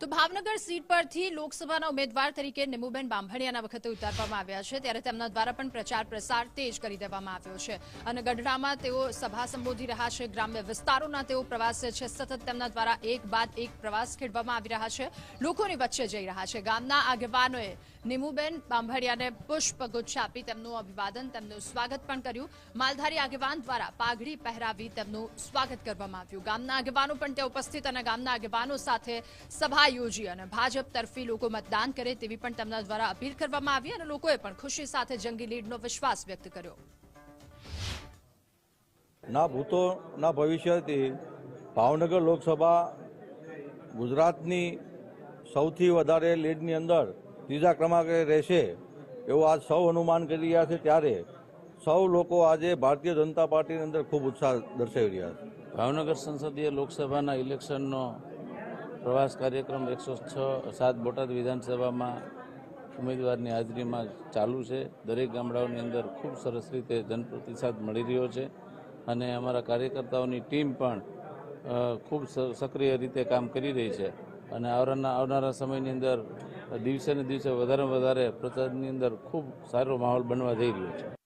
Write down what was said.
તો ભાવનગર સીટ પરથી લોકસભાના ઉમેદવાર તરીકે નિમુબેન બાંભણિયાના વખતે ઉતારવામાં આવ્યા છે. ત્યારે તેમના દ્વારા પણ પ્રચાર પ્રસાર તેજ કરી દેવામાં આવ્યો છે. અને ગઢડામાં તેઓ સભા સંબોધી રહ્યા છે. ગ્રામ્ય વિસ્તારોના તેઓ પ્રવાસે છે. સતત તેમના દ્વારા એક બાદ એક પ્રવાસ ખેડવામાં આવી રહ્યા છે. લોકોની વચ્ચે જઈ રહ્યા છે. ગામના આગેવાનોએ નિમુબેન બાંભણિયાને પુષ્પગુચ્છ આપી તેમનું અભિવાદન, તેમનું સ્વાગત પણ કર્યું. માલધારી આગેવાન દ્વારા પાઘડી પહેરાવી તેમનું સ્વાગત કરવામાં આવ્યું. ગામના આગેવાનો પણ ત્યાં ઉપસ્થિત અને ગામના આગેવાનો સાથે સભા યોજી અને ભાજપ તરફી લોકો મતદાન કરે તેવી પણ તેમના દ્વારા અપીલ કરવામાં આવી અને લોકોએ પણ ખુશી સાથે જંગી લીડનો વિશ્વાસ વ્યક્ત કર્યો. ના ભૂતો, ના ભવિષ્યથી ભાવનગર લોકસભા ગુજરાતની સૌથી વધારે લીડની અંદર ત્રીજા ક્રમાંકે રહેશે એવું આજ સૌ અનુમાન કરી રહ્યા છે ત્યારે સૌ લોકો આજે ભારતીય જનતા પાર્ટીની અંદર ખૂબ ઉત્સાહ દર્શાવી રહ્યા છે. ભાવનગર સંસદીય લોકસભાના ઇલેક્શનનો પ્રવાસ કાર્યક્રમ એકસો છ સાત બોટાદ વિધાનસભામાં ઉમેદવારની હાજરીમાં ચાલુ છે. દરેક ગામડાઓની અંદર ખૂબ સરસ રીતે જનપ્રતિસાદ મળી રહ્યો છે અને અમારા કાર્યકર્તાઓની ટીમ પણ ખૂબ સક્રિય રીતે કામ કરી રહી છે. અને આવનારા આવનારા સમયની અંદર દિવસે ને દિવસે વધારે વધારે પ્રચારની અંદર ખૂબ સારો માહોલ બનવા જઈ રહ્યો છે.